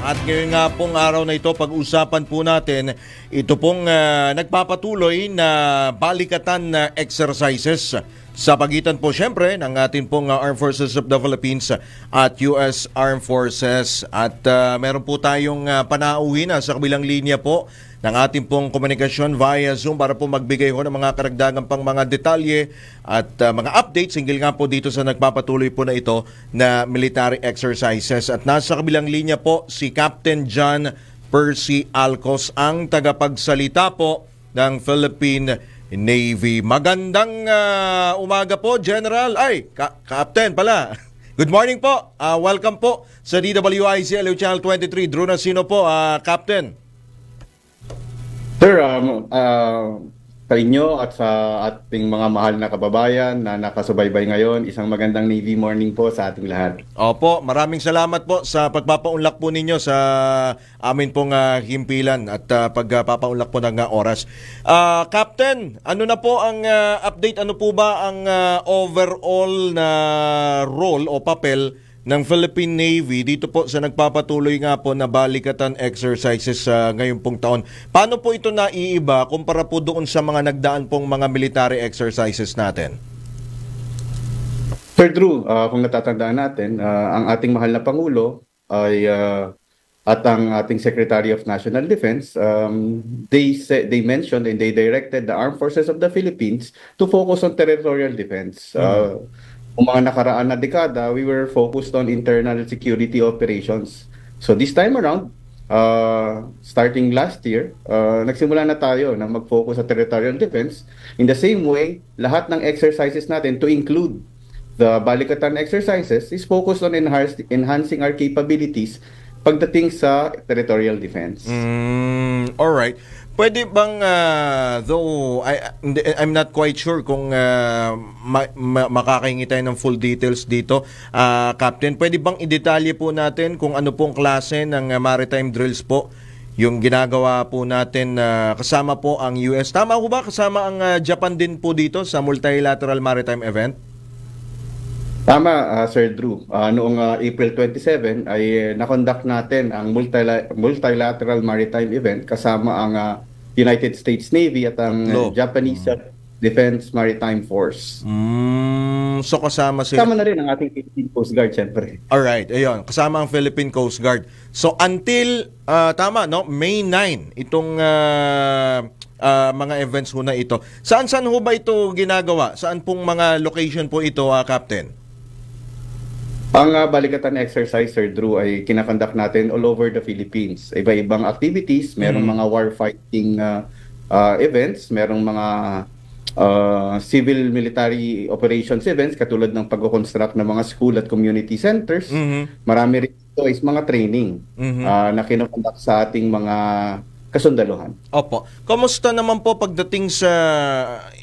At ngayon nga pong araw na ito, pag-usapan po natin, ito pong ah, nagpapatuloy na balikatan na exercises sa pagitan po syempre ng ating pong ah, Armed Forces of the Philippines at US Armed Forces. At ah, meron po tayong uh, panauhin na sa kabilang linya po ng ating pong komunikasyon via Zoom para po magbigay ho ng mga karagdagan pang mga detalye at uh, mga updates hinggil nga po dito sa nagpapatuloy po na ito na military exercises. At nasa kabilang linya po si Captain John Percy Alcos ang tagapagsalita po ng Philippine Navy. Magandang uh, umaga po, General. Ay, ka- Captain pala. Good morning po. Uh, welcome po sa DWIC Channel 23. Drew Nasino po, uh, Captain. Sir, um, uh, sa inyo at sa ating mga mahal na kababayan na nakasubaybay ngayon, isang magandang Navy morning po sa ating lahat. Opo, maraming salamat po sa pagpapaunlak po ninyo sa amin pong ah, himpilan at ah, pagpapaunlak po ng ah, oras. Ah, Captain, ano na po ang ah, update? Ano po ba ang ah, overall na role o papel ng Philippine Navy dito po sa nagpapatuloy nga po na balikatan exercises sa ngayon pong taon? Paano po ito naiiba kumpara po doon sa mga nagdaan pong mga military exercises natin? Sir Drew, uh, kung natatandaan natin, uh, ang ating mahal na Pangulo ay uh, at ang ating Secretary of National Defense, um, they say, they mentioned and they directed the Armed Forces of the Philippines to focus on territorial defense. Uh, kung mga nakaraan na dekada, we were focused on internal security operations. So this time around, uh, starting last year, uh, nagsimula na tayo na mag-focus sa territorial defense. In the same way, lahat ng exercises natin to include the Balikatan exercises is focused on enhance, enhancing our capabilities pagdating sa territorial defense. Mm, all right. Pwede bang ah, though I I'm not quite sure kung ah, ma- ma- makakahingi tayo ng full details dito. Ah, Captain, pwede bang i-detalye po natin kung ano pong klase ng maritime drills po yung ginagawa po natin na kasama po ang US. Tama ko ba kasama ang ah, Japan din po dito sa multilateral maritime event? Tama, uh, Sir Drew. Uh, noong uh, April 27 ay uh, nakonduct natin ang multila- multilateral maritime event kasama ang uh, United States Navy at ang uh, Lo. Japanese uh, Defense Maritime Force. Mm, so kasama sila. Kasama na rin ang ating Philippine Coast Guard, syempre. Alright, ayun. Kasama ang Philippine Coast Guard. So until, ah, tama, no? May 9, itong ah, ah, mga events ho na ito. Saan-saan ho ba ito ginagawa? Saan pong mga location po ito, ah, Captain? Ang uh, balikatan exercise, Sir Drew, ay kinakandak natin all over the Philippines. Iba-ibang activities, merong mga warfighting uh, uh, events, merong mga uh, civil military operations events katulad ng pag-construct ng mga school at community centers. Mhm. Marami rin ito is mga training Mhm. uh, na kinakandak sa ating mga kasundaluhan. Opo. Kamusta naman po pagdating sa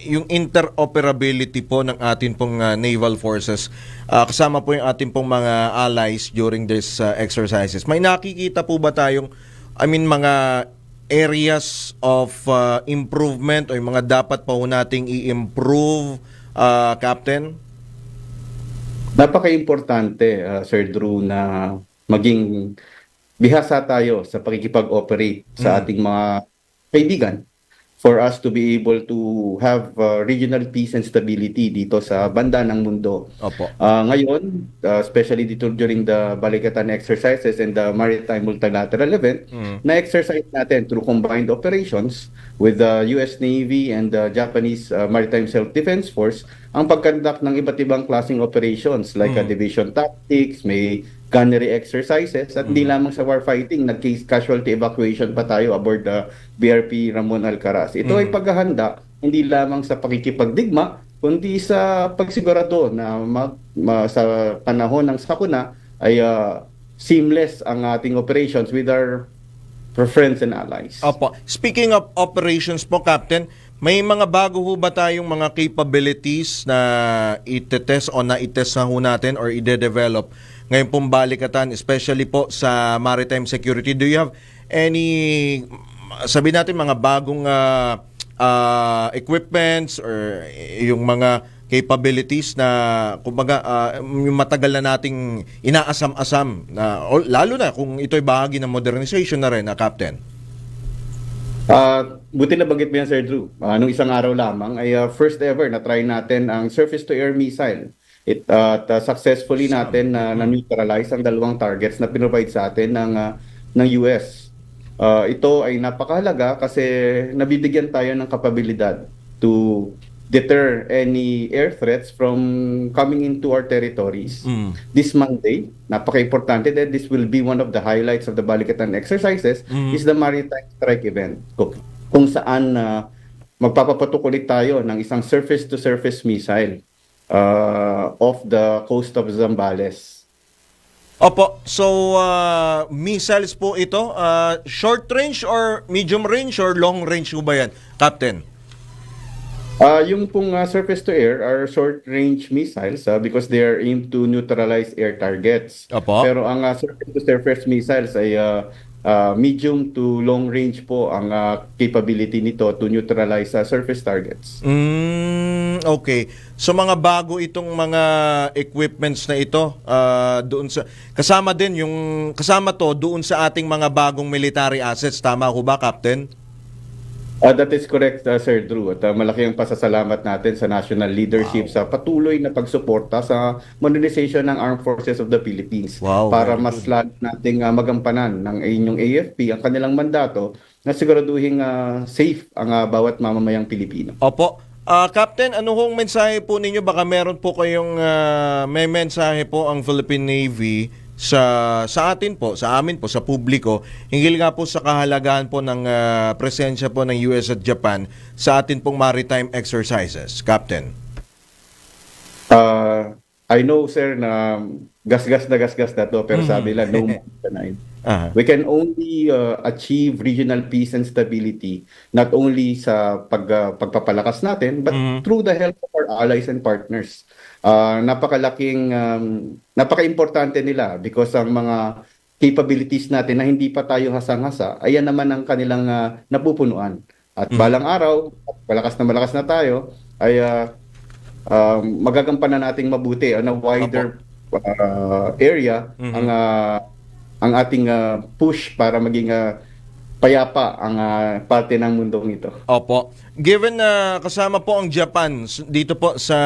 yung interoperability po ng atin pong ah, naval forces ah, kasama po yung ating pong mga allies during this ah, exercises? May nakikita po ba tayong I mean mga areas of ah, improvement o yung mga dapat pa po nating i-improve ah, Captain? Napaka-importante, uh, Sir Drew, na maging bihasa tayo sa pakikipag-operate sa ating mga kaibigan for us to be able to have uh, regional peace and stability dito sa banda ng mundo. Opo. Uh, ngayon, uh, especially dito during the Balikatan exercises and the Maritime Multilateral event, Mm. na-exercise natin through combined operations with the US Navy and the Japanese uh, Maritime Self-Defense Force ang pagkandak ng iba't ibang klaseng operations like uh, division tactics, may gunnery exercises at hindi lamang sa warfighting, nag-case casualty evacuation pa tayo aboard the BRP Ramon Alcaraz. Ito ay paghahanda hindi lamang sa pakikipagdigma kundi sa pagsigurado na mag, ma- sa panahon ng sakuna ay uh, seamless ang ating operations with our friends and allies. Opo. Speaking of operations po, Captain, may mga bago ho ba tayong mga capabilities na itetest o na-itest na ho natin or ide-develop ngayon pong balikatan, especially po sa maritime security? Do you have any, sabi natin, mga bagong ah, ah, equipments or yung mga capabilities na kumbaga ah, yung matagal na nating inaasam-asam na lalo na kung ito'y bahagi ng modernization na rin na Captain. Ah, buti na banggit mo yan, Sir Drew. Ah, nung isang araw lamang ay ah, first ever na try natin ang surface-to-air missile. It at ah, successfully natin na na-neutralize ang dalawang targets na pinrovide sa atin ng ah, ng US. Ah, ito ay napakahalaga kasi nabibigyan tayo ng kapabilidad to deter any air threats from coming into our territories. Mm. This Monday, napaka-importante that this will be one of the highlights of the Balikatan exercises Mhm. is the Maritime Strike Event kung, kung saan na magpapapatok ulit tayo ng isang surface-to-surface missile uh, off the coast of Zambales. Opo, so ah, missiles po ito, ah, short range or medium range or long range po ba yan, Captain? Uh, yung pong uh, surface-to-air are short-range missiles uh, because they are aimed to neutralize air targets. Opo. Pero ang uh, surface-to-surface missiles ay uh, uh, medium to long range po ang uh, capability nito to neutralize uh, surface targets. Mm, okay. So mga bago itong mga equipments na ito ah, doon sa kasama din yung kasama to doon sa ating mga bagong military assets tama ko ba Captain? Uh, that is correct, uh, Sir Drew. At uh, malaki ang pasasalamat natin sa national leadership sa patuloy na pagsuporta sa modernization ng Armed Forces of the Philippines Wow, para mas lalo nating uh, magampanan ng inyong AFP ang kanilang mandato na siguraduhin uh, safe ang uh, bawat mamamayang Pilipino. Opo. Ah, Captain, ano hong mensahe po ninyo? Baka meron po kayong ah, may mensahe po ang Philippine Navy sa sa atin po, sa amin po, sa publiko, hinggil nga po sa kahalagahan po ng ah, presensya po ng US at Japan sa atin pong maritime exercises, Captain. Uh, I know, sir, na gasgas na gasgas na to, pero sabi lang, no more tonight. Aha. We can only uh, achieve regional peace and stability not only sa pag, uh, pagpapalakas natin but Mhm. through the help of our allies and partners. Uh, napakalaking um, napaka-importante nila because ang mga capabilities natin na hindi pa tayo hasang-hasa ayan naman ang kanilang uh, napupunuan. At balang araw, malakas na malakas na tayo ay uh, um, magagampanan nating mabuti on a wider uh, area Mhm. ang uh, ang ating uh, push para maging uh, payapa ang uh, parte ng mundong ito. Opo. Given na kasama po ang Japan dito po sa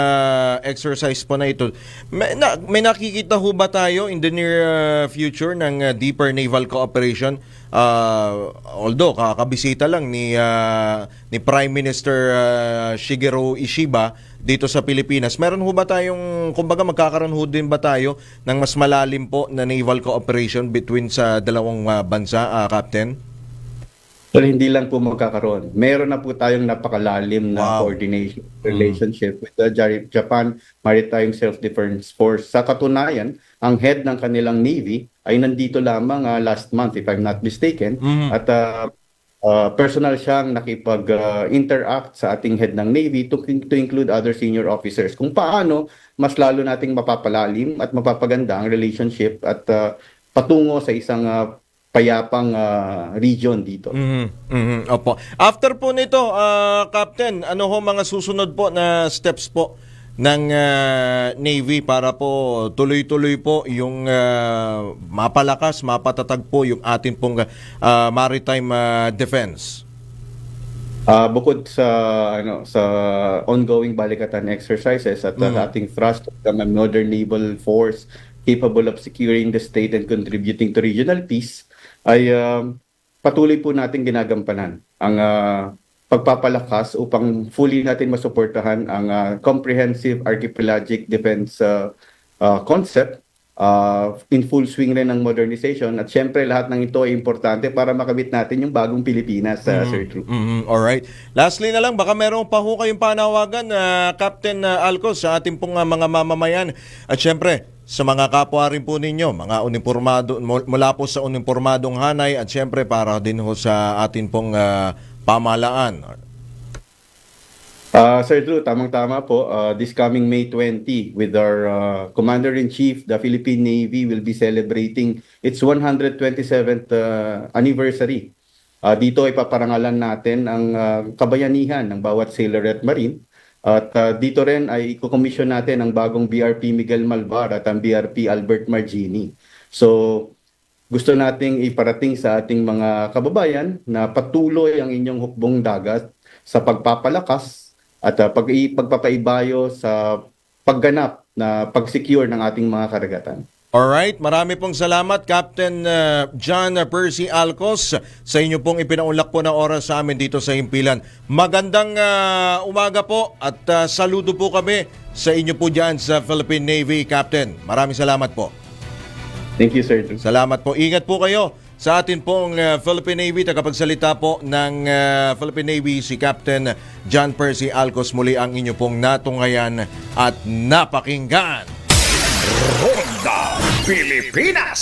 exercise po na ito, may, na, may nakikita ho ba tayo in the near uh, future ng uh, deeper naval cooperation? Uh, although kakabisita lang ni uh, ni Prime Minister uh, Shigeru Ishiba dito sa Pilipinas. Meron ho ba tayong kumbaga magkakaroon ho din ba tayo ng mas malalim po na naval cooperation between sa dalawang uh, bansa, uh, Captain? Pero hindi lang po magkakaroon. Meron na po tayong napakalalim na Wow. coordination relationship with the Ja- Japan Maritime Self-Defense Force. Sa katunayan, ang head ng kanilang Navy ay nandito lamang ah, last month, if I'm not mistaken. Mhm. At ah, ah, personal siyang nakipag-interact sa ating head ng Navy to, to include other senior officers. Kung paano mas lalo nating mapapalalim at mapapaganda ang relationship at ah, patungo sa isang ah, payapang ah, region dito. Mhm, mhm, Opo. After po nito, ah, Captain, ano ho mga susunod po na steps po ng ah, Navy para po tuloy-tuloy po yung ah, mapalakas, mapatatag po yung atin pong ah, maritime ah, defense? Ah, bukod sa ano sa ongoing balikatan exercises at Mm. ang ating thrust of the modern naval force capable of securing the state and contributing to regional peace ay um, patuloy po natin ginagampanan ang ah, pagpapalakas upang fully natin masuportahan ang ah, comprehensive archipelagic defense ah, ah, concept ah, in full swing rin ng modernization at syempre lahat ng ito ay importante para makabit natin yung bagong Pilipinas sa Sir Drew. Mhm, alright. Lastly na lang, baka meron pa ho kayong panawagan, ah, Captain ah, Alcos, sa ating pong ah, mga mamamayan. At syempre, sa mga kapwa rin po ninyo, mga uniformado, mul- mula po sa uniformadong hanay at syempre para din ho sa atin pong ah, pamalaan. Uh, Sir Drew, tamang-tama po. Uh, this coming May 20, with our uh, Commander-in-Chief, the Philippine Navy will be celebrating its 127th uh, anniversary. Uh, dito ay paparangalan natin ang uh, kabayanihan ng bawat sailor at marine At ah, dito rin ay iko-commission natin ang bagong BRP Miguel Malvar at ang BRP Albert Margini. So, gusto nating iparating sa ating mga kababayan na patuloy ang inyong hukbong dagat sa pagpapalakas at uh, pag pagpapaibayo sa pagganap na pag-secure ng ating mga karagatan. Alright, marami pong salamat Captain uh, John Percy Alcos sa inyo pong ipinaunlak po ng oras sa amin dito sa Himpilan. Magandang uh, umaga po at uh, saludo po kami sa inyo po dyan sa Philippine Navy Captain. Maraming salamat po. Thank you, sir. Salamat po. Ingat po kayo sa atin pong uh, Philippine Navy. Tagapagsalita po ng uh, Philippine Navy si Captain John Percy Alcos. Muli ang inyo pong natunghayan at napakinggan. Ronda Pilipinas.